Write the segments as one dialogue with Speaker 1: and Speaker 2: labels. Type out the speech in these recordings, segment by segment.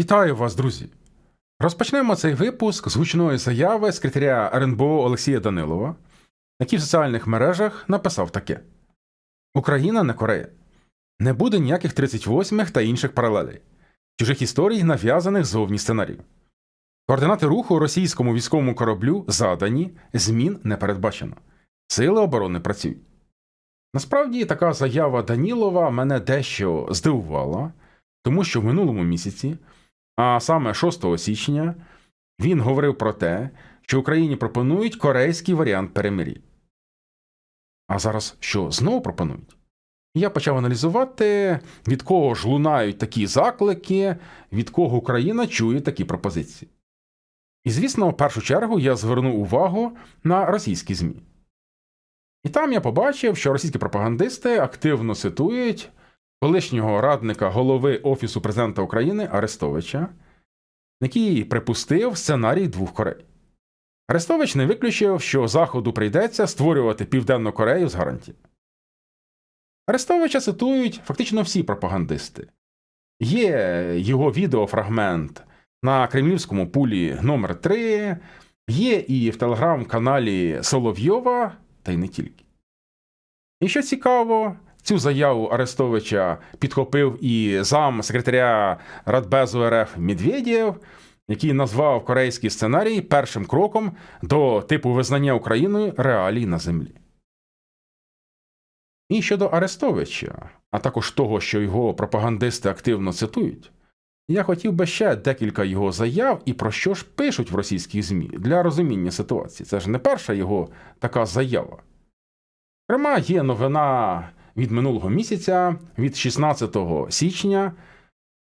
Speaker 1: Вітаю вас, друзі! Розпочнемо цей випуск з гучної заяви секретаря РНБО Олексія Данилова, який в соціальних мережах написав таке: Україна не Корея. Не буде ніяких 38-х та інших паралелей, чужих історій, нав'язаних зовні сценаріїв. Координати руху російському військовому кораблю задані, змін не передбачено. Сили оборони працюють. Насправді, така заява Данілова мене дещо здивувала, тому що в минулому місяці, а саме 6 січня, він говорив про те, що Україні пропонують корейський варіант перемир'я. А зараз що знову пропонують? Я почав аналізувати, від кого ж лунають такі заклики, від кого Україна чує такі пропозиції. І, звісно, в першу чергу я звернув увагу на російські ЗМІ. І там я побачив, що російські пропагандисти активно цитують колишнього радника голови Офісу президента України Арестовича, який припустив сценарій двох Корей. Арестович не виключив, що Заходу прийдеться створювати Південну Корею з гарантії. Арестовича цитують фактично всі пропагандисти. Є його відеофрагмент на кремлівському пулі номер 3 є і в телеграм-каналі Соловйова, та й не тільки. І що цікаво, цю заяву Арестовича підхопив і зам секретаря Радбезу РФ Медведєв, який назвав корейський сценарій першим кроком до типу визнання Україною реалій на землі. І щодо Арестовича, а також того, що його пропагандисти активно цитують, я хотів би ще декілька його заяв і про що ж пишуть в російських ЗМІ для розуміння ситуації. Це ж не перша його така заява. Зокрема, є новина від минулого місяця, від 16 січня,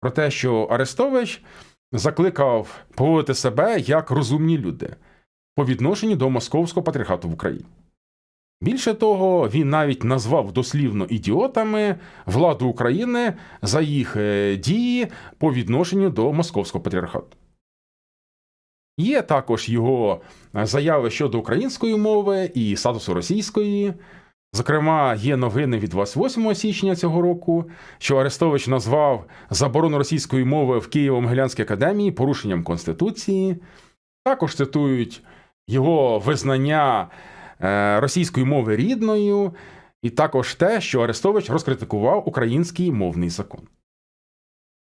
Speaker 1: про те, що Арестович закликав поводити себе як розумні люди по відношенню до Московського патріархату в Україні. Більше того, він навіть назвав дослівно ідіотами владу України за їх е, дії по відношенню до Московського патріархату. Є також його заяви щодо української мови і статусу російської. Зокрема, є новини від 28 січня цього року, що Арестович назвав заборону російської мови в Києво-Могилянській академії порушенням Конституції. Також цитують його визнання е, російської мови рідною, і також те, що Арестович розкритикував український мовний закон.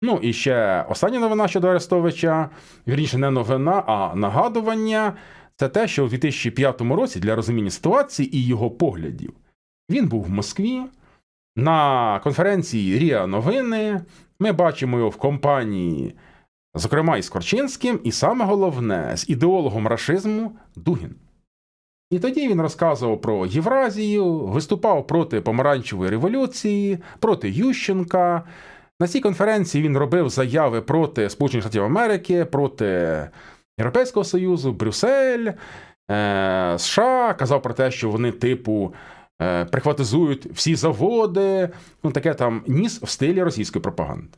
Speaker 1: Ну і ще остання новина щодо Арестовича, вірніше, не новина, а нагадування. Це те, що у 2005 році для розуміння ситуації і його поглядів він був в Москві на конференції Ріа Новини. Ми бачимо його в компанії, зокрема із Корчинським, і саме головне з ідеологом рашизму Дугін. І тоді він розказував про Євразію, виступав проти помаранчевої революції, проти Ющенка. На цій конференції він робив заяви проти Сполучених Штатів Америки, проти Європейського Союзу, Брюссель, е, США, казав про те, що вони, типу, е, прихватизують всі заводи, ну таке там ніс в стилі російської пропаганди.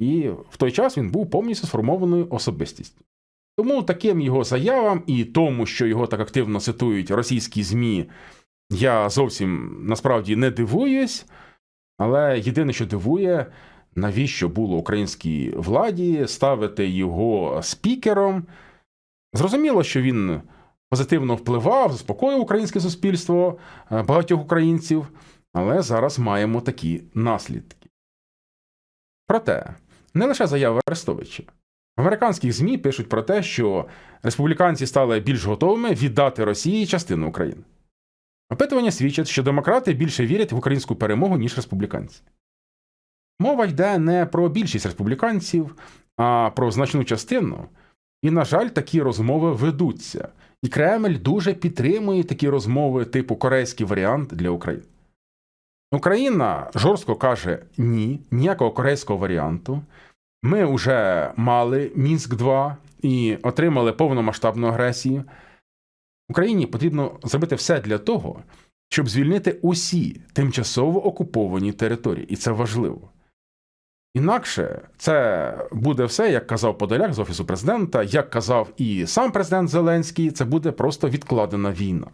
Speaker 1: І в той час він був повністю сформованою особистістю. Тому таким його заявам і тому, що його так активно цитують російські ЗМІ, я зовсім насправді не дивуюсь, але єдине, що дивує, навіщо було українській владі ставити його спікером. Зрозуміло, що він позитивно впливав, заспокоїв українське суспільство е, багатьох українців, але зараз маємо такі наслідки. Проте, не лише заяви Арестовича. В американських ЗМІ пишуть про те, що республіканці стали більш готовими віддати Росії частину України. Опитування свідчать, що демократи більше вірять в українську перемогу, ніж республіканці. Мова йде не про більшість республіканців, а про значну частину. І, на жаль, такі розмови ведуться. І Кремль дуже підтримує такі розмови, типу корейський варіант для України. Україна жорстко каже ні, ніякого корейського варіанту. Ми вже мали Мінськ 2 і отримали повномасштабну агресію. Україні потрібно зробити все для того, щоб звільнити усі тимчасово окуповані території, і це важливо. Інакше це буде все, як казав Подоляк з Офісу президента, як казав і сам президент Зеленський, це буде просто відкладена війна.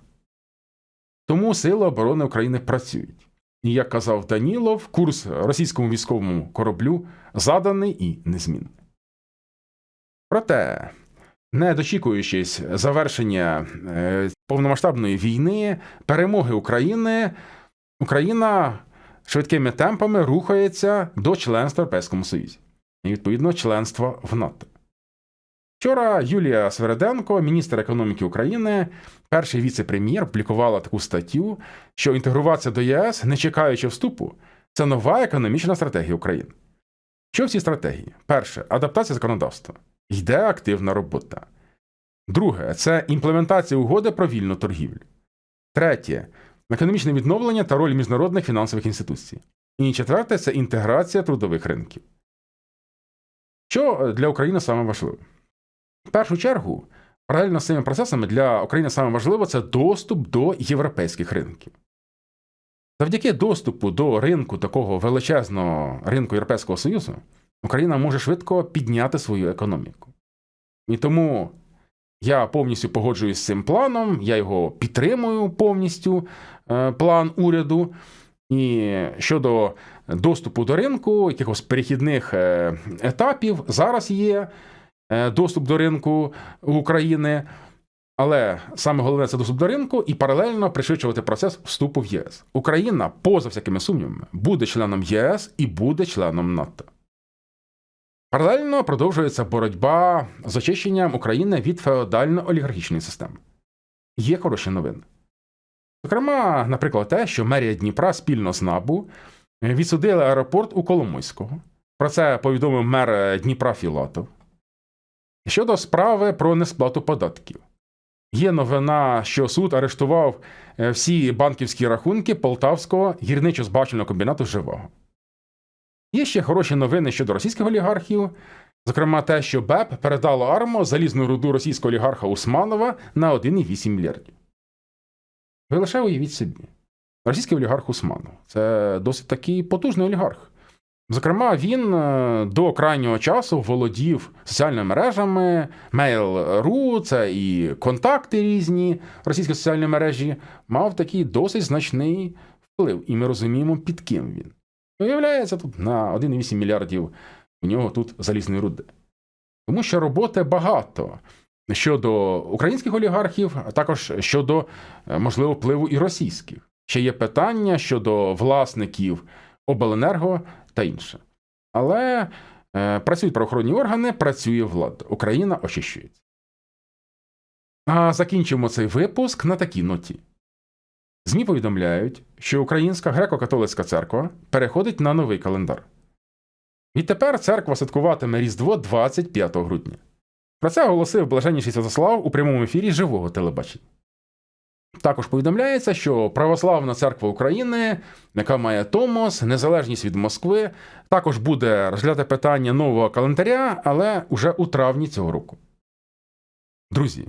Speaker 1: Тому Сили оборони України працюють. І як казав Данілов, курс російському військовому кораблю заданий і незмінний. Проте, не дочікуючись завершення е, повномасштабної війни, перемоги України, Україна швидкими темпами рухається до членства в Європейському Союзі і, відповідно, членства в НАТО. Вчора Юлія Свереденко, міністр економіки України, перший віце-прем'єр, публікувала таку статтю, що інтегруватися до ЄС, не чекаючи вступу, це нова економічна стратегія України. Що в цій стратегії? Перше адаптація законодавства. Йде активна робота. Друге це імплементація угоди про вільну торгівлю. Третє економічне відновлення та роль міжнародних фінансових інституцій. І четверте це інтеграція трудових ринків. Що для України саме важливо? В першу чергу, паралельно з цими процесами для України саме важливо це доступ до європейських ринків. Завдяки доступу до ринку такого величезного ринку Європейського Союзу, Україна може швидко підняти свою економіку. І тому я повністю погоджуюсь з цим планом, я його підтримую повністю, е, план уряду. І щодо доступу до ринку, якихось перехідних е, етапів, зараз є е, доступ до ринку України. Але саме головне це доступ до ринку і паралельно пришвидшувати процес вступу в ЄС. Україна, поза всякими сумнівами, буде членом ЄС і буде членом НАТО. Паралельно продовжується боротьба з очищенням України від феодально-олігархічної системи. Є хороші новини. Зокрема, наприклад, те, що мерія Дніпра спільно з НАБУ відсудили аеропорт у Коломойського. Про це повідомив мер Дніпра Філатов. Щодо справи про несплату податків. Є новина, що суд арештував е, всі банківські рахунки Полтавського гірничо-збагачувального комбінату Живого. Є ще хороші новини щодо російських олігархів, зокрема те, що БЕП передало Армо залізну руду російського олігарха Усманова на 1,8 мільярдів. Ви лише уявіть собі. Російський олігарх Усманов це досить такий потужний олігарх. Зокрема, він е, до крайнього часу володів соціальними мережами, Mail.ru, це і контакти різні російські соціальні мережі, мав такий досить значний вплив, і ми розуміємо, під ким він. Виявляється, тут на 1,8 мільярдів у нього тут залізної руди. Тому що роботи багато щодо українських олігархів, а також щодо, е, можливо, впливу і російських. Ще є питання щодо власників обленерго та інше. Але е, працюють правоохоронні органи, працює влада. Україна очищується. А закінчимо цей випуск на такій ноті. ЗМІ повідомляють, що Українська греко-католицька церква переходить на новий календар. Відтепер церква святкуватиме Різдво 25 грудня. Про це оголосив блаженніший Святослав у прямому ефірі живого телебачення. Також повідомляється, що Православна церква України, яка має Томос, незалежність від Москви, також буде розглядати питання нового календаря, але уже у травні цього року. Друзі,